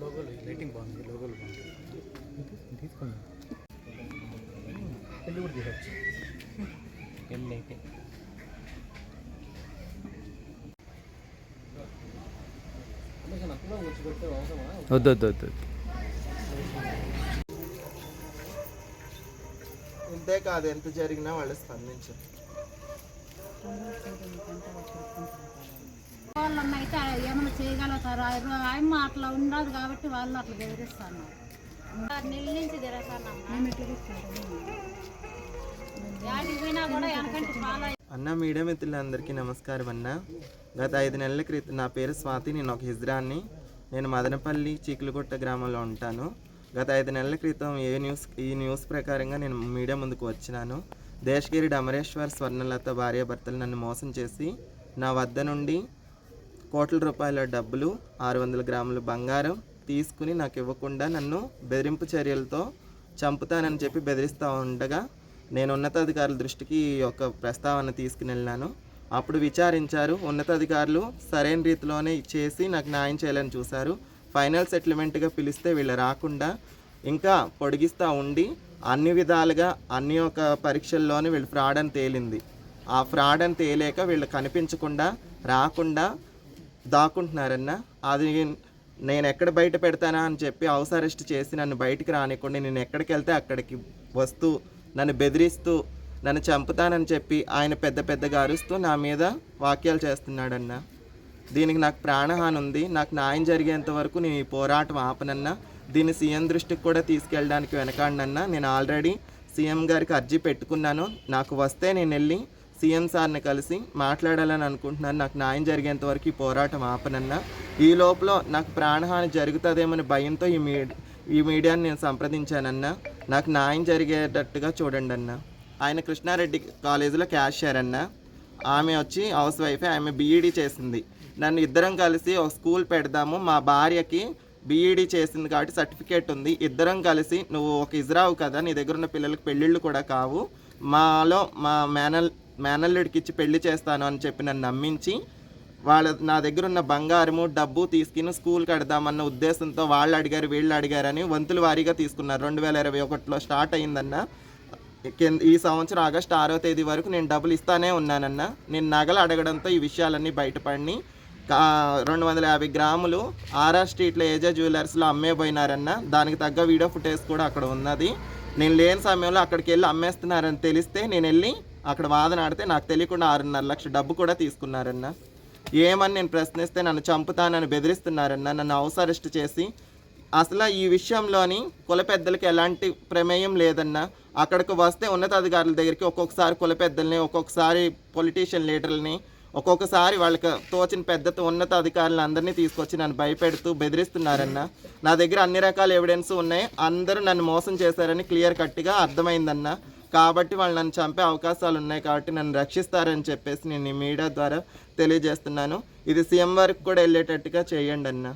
లోగోలు lighting బాగుంది లోగోలు బాగుంది తీసుకోండి పెళ్ళి కూడా తీసొచ్చు పెళ్ళి అయితే వద్దు వద్దు వద్దు ఇంతే కాదు ఎంత జరిగినా వాళ్ళు స్పందించరు వాళ్ళన్న అయితే ఏమైనా చేయగలుగుతారు? ఆయన అట్లా ఉండదు కాబట్టి వాళ్ళు అట్లా బెదిరిస్తాను నెల నుంచి అన్న మీడియా మిత్రులందరికీ నమస్కారం అన్న. గత ఐదు నెలల క్రితం నా పేరు స్వాతి నేను ఒక హిజ్రాన్ని. నేను మదనపల్లి చీకులగుట్ట గ్రామంలో ఉంటాను. గత ఐదు నెలల క్రితం ఏ న్యూస్ ఈ న్యూస్ ప్రకారంగా నేను మీడియా ముందుకు వచ్చినాను. దేశగిరి అమరేశ్వర్ స్వర్ణలత భార్యాభర్తలు నన్ను మోసం చేసి నా వద్ద నుండి కోట్ల రూపాయల డబ్బులు ఆరు వందల గ్రాముల బంగారం తీసుకుని నాకు ఇవ్వకుండా నన్ను బెదిరింపు చర్యలతో చంపుతానని చెప్పి బెదిరిస్తూ ఉండగా నేను ఉన్నతాధికారుల దృష్టికి ఈ యొక్క ప్రస్తావన తీసుకుని వెళ్ళాను అప్పుడు విచారించారు. ఉన్నతాధికారులు సరైన రీతిలోనే చేసి నాకు న్యాయం చేయాలని చూశారు. ఫైనల్ సెటిల్మెంట్గా పిలిస్తే వీళ్ళు రాకుండా ఇంకా పొడిగిస్తూ ఉండి అన్ని విధాలుగా అన్ని ఒక పరీక్షల్లోనే వీళ్ళు ఫ్రాడ్ అని తేలింది. ఆ ఫ్రాడ్ అని తేలేక వీళ్ళు కనిపించకుండా రాకుండా దాక్కుంటున్నారన్న అది నేను ఎక్కడ బయట పెడతానా అని చెప్పి హౌస్ అరెస్ట్ చేసి నన్ను బయటికి రానికుండా నేను ఎక్కడికి వెళ్తే అక్కడికి వస్తూ నన్ను బెదిరిస్తూ నన్ను చంపుతానని చెప్పి ఆయన పెద్ద పెద్దగా అరుస్తూ నా మీద వాక్యాలు చేస్తున్నాడన్న. దీనికి నాకు ప్రాణహాని ఉంది. నాకు న్యాయం జరిగేంత వరకు నేను ఈ పోరాటం ఆపనన్నా. దీన్ని సీఎం దృష్టికి కూడా తీసుకెళ్ళడానికి వెనకాడినన్నా. నేను ఆల్రెడీ సీఎం గారికి అర్జీ పెట్టుకున్నాను. నాకు వస్తే నేను వెళ్ళి సీఎం సార్ని కలిసి మాట్లాడాలని అనుకుంటున్నాను నాకు న్యాయం జరిగేంత వరకు ఈ పోరాటం ఆపనన్నా. ఈ లోపల నాకు ప్రాణహాని జరుగుతుందేమని భయంతో ఈ మీడియా ఈ మీడియాని నేను సంప్రదించానన్నా. నాకు న్యాయం జరిగేటట్టుగా చూడండి అన్న. ఆయన కృష్ణారెడ్డి కాలేజీలో క్యాషియర్ అన్న ఆమె వచ్చి హౌస్ వైఫ్ ఆమె బీఈడీ చేసింది. నన్ను ఇద్దరం కలిసి ఒక స్కూల్ పెడదాము. మా భార్యకి బీఈడీ చేసింది కాబట్టి సర్టిఫికేట్ ఉంది. ఇద్దరం కలిసి నువ్వు ఒక ఇజ్రావు కదా నీ దగ్గర ఉన్న పిల్లలకి పెళ్ళిళ్ళు కూడా కావు. మాలో మా మేనల్ మేనల్లుడికి ఇచ్చి పెళ్ళి చేస్తాను అని చెప్పి నన్ను నమ్మించి వాళ్ళ నా దగ్గర ఉన్న బంగారము డబ్బు తీసుకుని స్కూల్ కడదామన్న ఉద్దేశంతో వాళ్ళు అడిగారు వీళ్ళు అడిగారని వంతుల వారీగా తీసుకున్నారు. రెండు వేల ఇరవై ఒకటిలో స్టార్ట్ అయిందన్న ఈ సంవత్సరం ఆగస్ట్ ఆరో తేదీ వరకు నేను డబ్బులు ఇస్తానే ఉన్నానన్న. నేను నగలు అడగడంతో ఈ విషయాలన్నీ బయటపడి రెండు వందల యాభై గ్రాములు ఆర్ఆర్ స్ట్రీట్లో ఏజా జ్యువెలర్స్లో అమ్మేపోయినారన్న దానికి తగ్గ వీడియో ఫుటేజ్ కూడా అక్కడ ఉన్నది. నేను లేని సమయంలో అక్కడికి వెళ్ళి అమ్మేస్తున్నారని తెలిస్తే నేను వెళ్ళి అక్కడ వాదన ఆడితే నాకు తెలియకుండా ఆరున్నర లక్షల డబ్బు కూడా తీసుకున్నారన్న. ఏమని నేను ప్రశ్నిస్తే నన్ను చంపుతానని బెదిరిస్తున్నారన్న. నన్ను హౌస్ అరెస్ట్ చేసి అసలు ఈ విషయంలోని కుల పెద్దలకి ఎలాంటి ప్రమేయం లేదన్న. అక్కడికి వస్తే ఉన్నతాధికారుల దగ్గరికి ఒక్కొక్కసారి కుల పెద్దల్ని ఒక్కొక్కసారి పొలిటీషియన్ లీడర్లని ఒక్కొక్కసారి వాళ్ళకి తోచిన పెద్దతో ఉన్నత అధికారులను అందరినీ తీసుకొచ్చి నన్ను భయపెడుతూ బెదిరిస్తున్నారన్న. నా దగ్గర అన్ని రకాల ఎవిడెన్స్ ఉన్నాయి. అందరూ నన్ను మోసం చేశారని క్లియర్ కట్గా అర్థమైందన్న. కాబట్టి వాళ్ళు నన్ను చంపే అవకాశాలు ఉన్నాయి కాబట్టి నన్ను రక్షిస్తారని చెప్పేసి నేను ఈ మీడియా ద్వారా తెలియజేస్తున్నాను. ఇది సీఎం వరకు కూడా వెళ్ళేటట్టుగా చేయండి అన్నా.